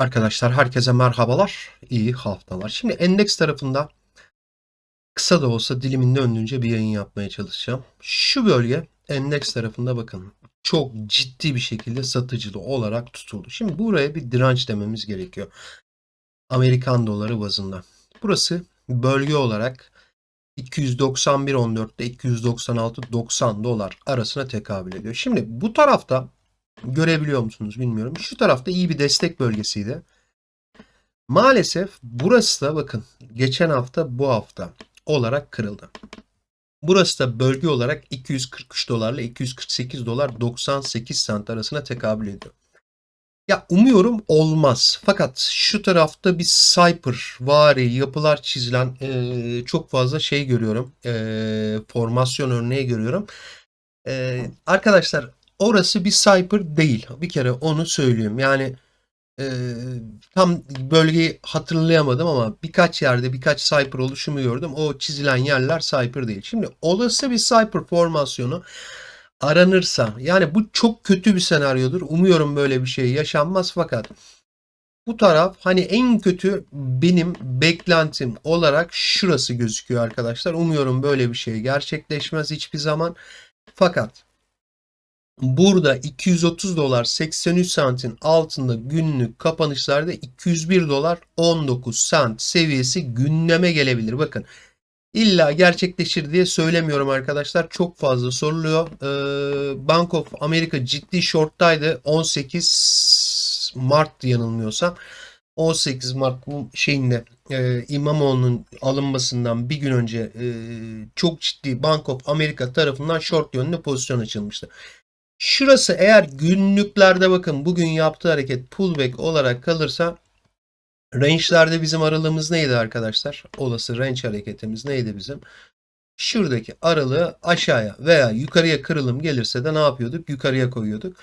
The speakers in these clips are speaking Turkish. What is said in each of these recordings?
Arkadaşlar herkese merhabalar, iyi haftalar. Şimdi endeks tarafında kısa da olsa dilimin döndüğünce bir yayın yapmaya çalışacağım. Şu bölge endeks tarafında bakın çok ciddi bir şekilde satıcılı olarak tutuldu. Şimdi buraya bir direnç dememiz gerekiyor. Amerikan doları bazında. Burası bölge olarak 291.14 ile 296.90 dolar arasına tekabül ediyor. Şimdi bu tarafta görebiliyor musunuz bilmiyorum. Şu tarafta iyi bir destek bölgesiydi. Maalesef burası da bakın geçen hafta bu hafta olarak kırıldı. Burası da bölge olarak 243 dolarla 248 dolar 98 sent arasına tekabül ediyor. Ya umuyorum olmaz. Fakat şu tarafta bir Cyper vari yapılar çizilen eee, çok fazla şey görüyorum. Eee, formasyon örneği görüyorum. Eee, arkadaşlar orası bir Cyper değil. Bir kere onu söyleyeyim. Yani eee, tam bölgeyi hatırlayamadım ama birkaç yerde birkaç Cyper oluşumu gördüm. O çizilen yerler Cyper değil. Şimdi olası bir Cyper formasyonu aranırsa yani bu çok kötü bir senaryodur. Umuyorum böyle bir şey yaşanmaz fakat bu taraf hani en kötü benim beklentim olarak şurası gözüküyor arkadaşlar. Umuyorum böyle bir şey gerçekleşmez hiçbir zaman. Fakat burada 230 dolar 83 santin altında günlük kapanışlarda 201 dolar 19 sent seviyesi gündeme gelebilir. Bakın İlla gerçekleşir diye söylemiyorum arkadaşlar. Çok fazla soruluyor. Ee, Bank of America ciddi shorttaydı. 18 Mart yanılmıyorsam. 18 Mart bu şeyinde e, İmamoğlu'nun alınmasından bir gün önce e, çok ciddi Bank of America tarafından short yönlü pozisyon açılmıştı. Şurası eğer günlüklerde bakın bugün yaptığı hareket pullback olarak kalırsa Range'lerde bizim aralığımız neydi arkadaşlar? Olası range hareketimiz neydi bizim? Şuradaki aralığı aşağıya veya yukarıya kırılım gelirse de ne yapıyorduk? Yukarıya koyuyorduk.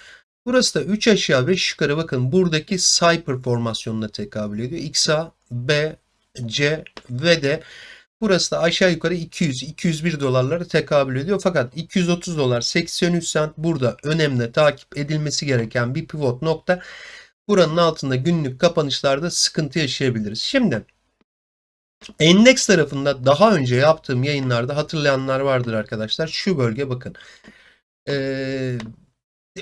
Burası da 3 aşağı 5 yukarı bakın buradaki Cyper formasyonuna tekabül ediyor. XA, B, C ve de burası da aşağı yukarı 200, 201 dolarlara tekabül ediyor. Fakat 230 dolar 83 cent burada önemli takip edilmesi gereken bir pivot nokta. Buranın altında günlük kapanışlarda sıkıntı yaşayabiliriz. Şimdi endeks tarafında daha önce yaptığım yayınlarda hatırlayanlar vardır arkadaşlar. Şu bölge bakın. Ee,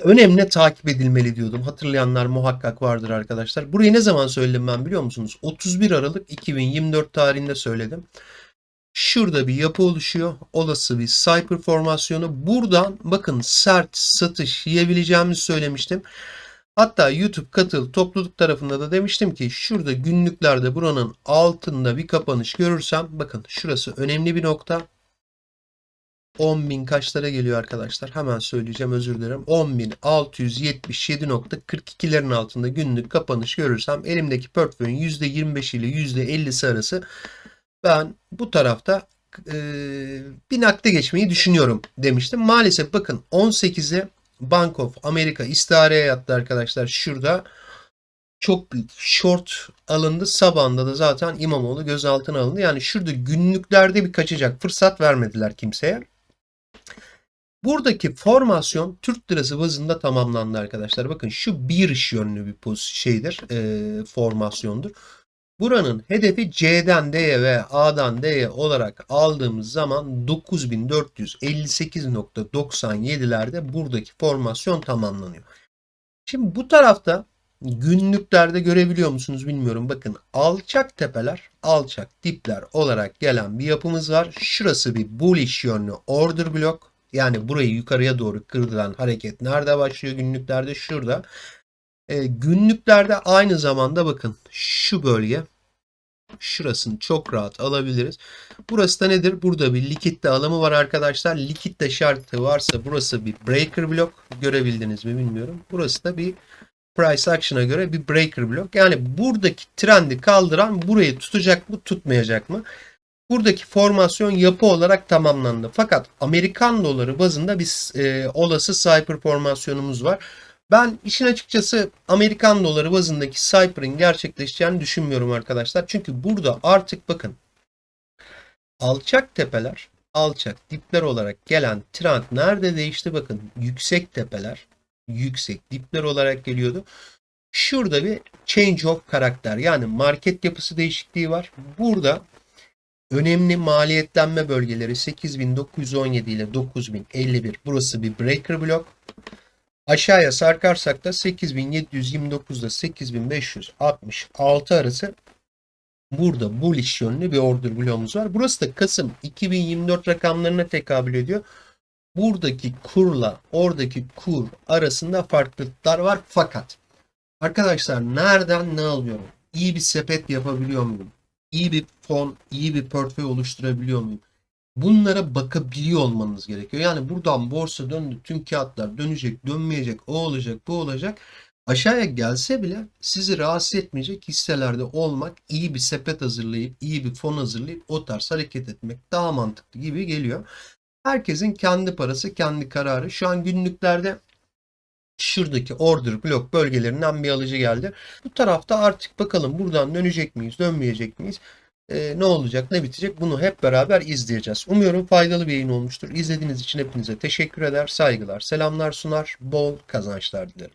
önemli takip edilmeli diyordum. Hatırlayanlar muhakkak vardır arkadaşlar. Burayı ne zaman söyledim ben biliyor musunuz? 31 Aralık 2024 tarihinde söyledim. Şurada bir yapı oluşuyor. Olası bir Cyper formasyonu. Buradan bakın sert satış yiyebileceğimizi söylemiştim. Hatta YouTube katıl topluluk tarafında da demiştim ki şurada günlüklerde buranın altında bir kapanış görürsem bakın şurası önemli bir nokta. 10.000 kaçlara geliyor arkadaşlar? Hemen söyleyeceğim özür dilerim. 10.677.42'lerin altında günlük kapanış görürsem elimdeki portföyün %25 ile %50'si arası ben bu tarafta e, bir nakde geçmeyi düşünüyorum demiştim. Maalesef bakın 18'e Bank of America istihareye yattı arkadaşlar şurada. Çok büyük short alındı. Sabahında da zaten İmamoğlu gözaltına alındı. Yani şurada günlüklerde bir kaçacak fırsat vermediler kimseye. Buradaki formasyon Türk lirası bazında tamamlandı arkadaşlar. Bakın şu bir iş yönlü bir şeydir, e, formasyondur. Buranın hedefi C'den D'ye ve A'dan D'ye olarak aldığımız zaman 9458.97'lerde buradaki formasyon tamamlanıyor. Şimdi bu tarafta günlüklerde görebiliyor musunuz bilmiyorum. Bakın alçak tepeler, alçak dipler olarak gelen bir yapımız var. Şurası bir bullish yönlü order blok. Yani burayı yukarıya doğru kırılan hareket nerede başlıyor günlüklerde? Şurada. E, günlüklerde aynı zamanda bakın şu bölge şurasını çok rahat alabiliriz. Burası da nedir? Burada bir likitte alımı var arkadaşlar. Likitte şartı varsa burası bir breaker blok. Görebildiniz mi bilmiyorum. Burası da bir price action'a göre bir breaker blok. Yani buradaki trendi kaldıran burayı tutacak mı tutmayacak mı? Buradaki formasyon yapı olarak tamamlandı. Fakat Amerikan doları bazında bir e, olası Cyper formasyonumuz var. Ben işin açıkçası Amerikan doları bazındaki Cyper'ın gerçekleşeceğini düşünmüyorum arkadaşlar. Çünkü burada artık bakın alçak tepeler, alçak dipler olarak gelen trend nerede değişti? Bakın yüksek tepeler, yüksek dipler olarak geliyordu. Şurada bir change of karakter yani market yapısı değişikliği var. Burada önemli maliyetlenme bölgeleri 8917 ile 9051 burası bir breaker blok. Aşağıya sarkarsak da 8729 ile 8566 arası burada bullish yönlü bir order bloğumuz var. Burası da Kasım 2024 rakamlarına tekabül ediyor. Buradaki kurla oradaki kur arasında farklılıklar var fakat arkadaşlar nereden ne alıyorum? İyi bir sepet yapabiliyor muyum? İyi bir fon, iyi bir portföy oluşturabiliyor muyum? Bunlara bakabiliyor olmanız gerekiyor. Yani buradan borsa döndü, tüm kağıtlar dönecek, dönmeyecek, o olacak, bu olacak. Aşağıya gelse bile sizi rahatsız etmeyecek hisselerde olmak, iyi bir sepet hazırlayıp, iyi bir fon hazırlayıp o tarz hareket etmek daha mantıklı gibi geliyor. Herkesin kendi parası, kendi kararı. Şu an günlüklerde şuradaki order blok bölgelerinden bir alıcı geldi. Bu tarafta artık bakalım buradan dönecek miyiz, dönmeyecek miyiz? Ee, ne olacak, ne bitecek bunu hep beraber izleyeceğiz. Umuyorum faydalı bir yayın olmuştur. İzlediğiniz için hepinize teşekkür eder, saygılar, selamlar sunar, bol kazançlar dilerim.